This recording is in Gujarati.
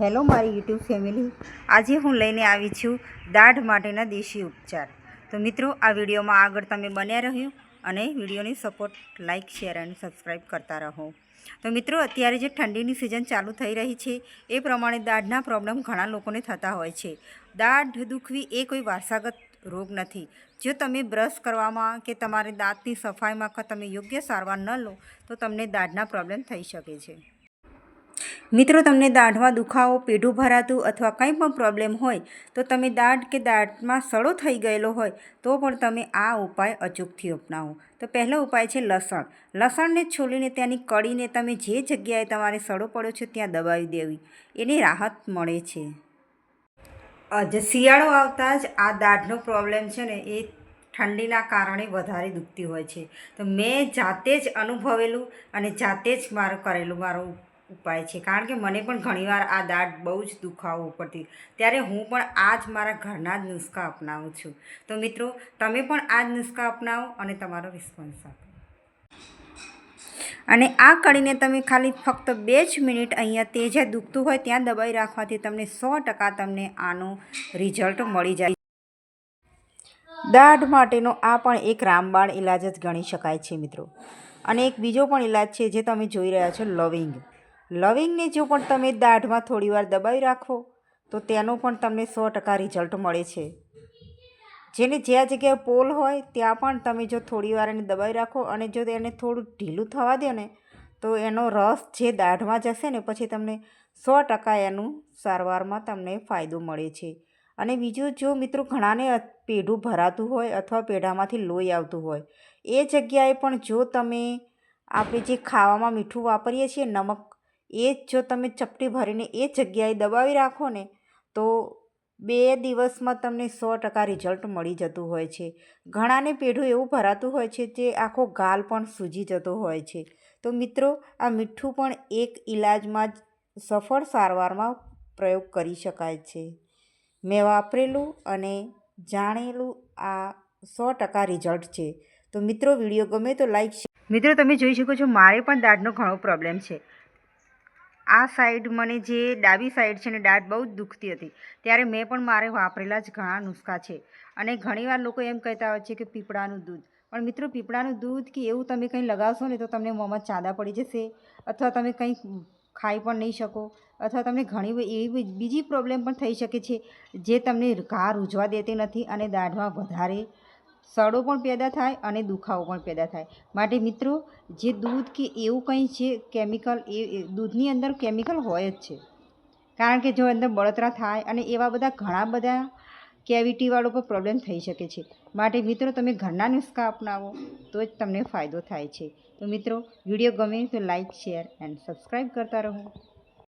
હેલો મારી યુટ્યુબ ફેમિલી. આજે હું લઈને આવી છું દાઢ માટેના દેશી ઉપચાર. તો મિત્રો, આ વિડીયોમાં આગળ તમે બન્યા રહ્યું અને વિડીયોની સપોર્ટ લાઇક શેર અને સબસ્ક્રાઈબ કરતા રહો. તો મિત્રો, અત્યારે જે ઠંડીની સિઝન ચાલુ થઈ રહી છે, એ પ્રમાણે દાઢના પ્રોબ્લેમ ઘણા લોકોને થતા હોય છે. દાઢ દુખવી એ કોઈ વારસાગત રોગ નથી. જો તમે બ્રશ કરવામાં કે તમારી દાંતની સફાઈમાં તમે યોગ્ય સારવાર ન લો, તો તમને દાઢના પ્રોબ્લેમ થઈ શકે છે. મિત્રો, તમને દાઢમાં દુખાવો, પેઢું ભરાતું અથવા કંઈ પણ પ્રોબ્લેમ હોય, તો તમે દાઢ કે દાઢમાં સડો થઈ ગયેલો હોય, તો પણ તમે આ ઉપાય અચૂકથી અપનાવો. તો પહેલો ઉપાય છે લસણ. લસણને છોલીને ત્યાંની કળીને તમે જે જગ્યાએ તમારે સડો પડ્યો છે ત્યાં દબાવી દેવી. એને રાહત મળે છે. શિયાળો આવતા જ આ દાઢનો પ્રોબ્લેમ છે ને, એ ઠંડીના કારણે વધારે દુખતી હોય છે. તો મેં જાતે જ અનુભવેલું અને જાતે જ મારું કરેલું મારું ઉપાય છે. કારણ કે મને પણ ઘણીવાર આ દાઢ બહુ જ દુખાવો પડતી ત્યારે હું પણ આ જ મારા ઘરના જ નુસ્ખા અપનાવું છું. તો મિત્રો, તમે પણ આ જ નુસ્ખા અપનાવો અને તમારો રિસ્પોન્સ આપો. અને આ કળીને તમે ખાલી ફક્ત બે જ મિનિટ અહીંયા તે જ્યાં દુખતું હોય ત્યાં દબાઈ રાખવાથી તમને સો ટકા તમને આનું રિઝલ્ટ મળી જાય. દાઢ માટેનો આ પણ એક રામબાણ ઇલાજ જ ગણી શકાય છે મિત્રો. અને એક બીજો પણ ઇલાજ છે જે તમે જોઈ રહ્યા છો, લવિંગ. લવિંગને જો પણ તમે દાઢમાં થોડીવાર દબાવી રાખો, તો તેનો પણ તમને સો ટકા રિઝલ્ટ મળે છે. જેને જ્યાં જગ્યાએ પોલ હોય, ત્યાં પણ તમે જો થોડીવાર એને દબાવી રાખો અને જો એને થોડું ઢીલું થવા દો ને, તો એનો રસ જે દાઢમાં જશે ને, પછી તમને સો ટકા એનું સારવારમાં તમને ફાયદો મળે છે. અને બીજું, જો મિત્રો ઘણાને પેઢું ભરાતું હોય અથવા પેઢામાંથી લોહી આવતું હોય, એ જગ્યાએ પણ જો તમે આપણે જે ખાવામાં મીઠું વાપરીએ છીએ, નમક એ જો તમે ચપટી ભરીને એ જગ્યાએ દબાવી રાખો ને, તો બે દિવસમાં તમને સો ટકા રિઝલ્ટ મળી જતું હોય છે. ઘણાને પેઢું એવું ભરાતું હોય છે જે આખો ગાલ પણ સૂજી જતો હોય છે. તો મિત્રો, આ મીઠું પણ એક ઈલાજમાં જ સફળ સારવારમાં પ્રયોગ કરી શકાય છે. મેં વાપરેલું અને જાણેલું આ સો ટકા રિઝલ્ટ છે. તો મિત્રો, વીડિયો ગમે તો લાઈક મિત્રો, તમે જોઈ શકો છો, મારે પણ દાઢનો ઘણો પ્રોબ્લેમ છે. આ સાઈડ મને જે ડાબી સાઈડ છે ને દાઢ બહુ જ દુખતી હતી. ત્યારે મેં પણ મારે વાપરેલા જ ઘણા નુસ્ખા છે. અને ઘણીવાર લોકો એમ કહેતા હોય છે કે પીપળાનું દૂધ. પણ મિત્રો, પીપળાનું દૂધ કે એવું તમે કંઈ લગાવશો ને તો તમને મોંમાં ચાંદા પડી જશે. અથવા તમે કંઈ ખાઈ પણ નહીં શકો. અથવા તમને ઘણી એવી બીજી પ્રોબ્લેમ પણ થઈ શકે છે જે તમને ઘા રૂજવા દેતી નથી અને દાઢમાં વધારે સડો પણ પેદા થાય અને દુખાવો પણ પેદા થાય. માટે મિત્રો, જે દૂધ કે એવું કંઈ છે કેમિકલ એ દૂધની અંદર કેમિકલ હોય જ છે. કારણ કે જો અંદર બળતરા થાય અને એવા બધા ઘણા બધા કેવિટીવાળો પણ પ્રોબ્લેમ થઈ શકે છે. માટે મિત્રો, તમે ઘરના નુસ્ખા અપનાવો તો જ તમને ફાયદો થાય છે. તો મિત્રો, વીડિયો ગમે તો લાઇક શેર એન્ડ સબસ્ક્રાઈબ કરતા રહો.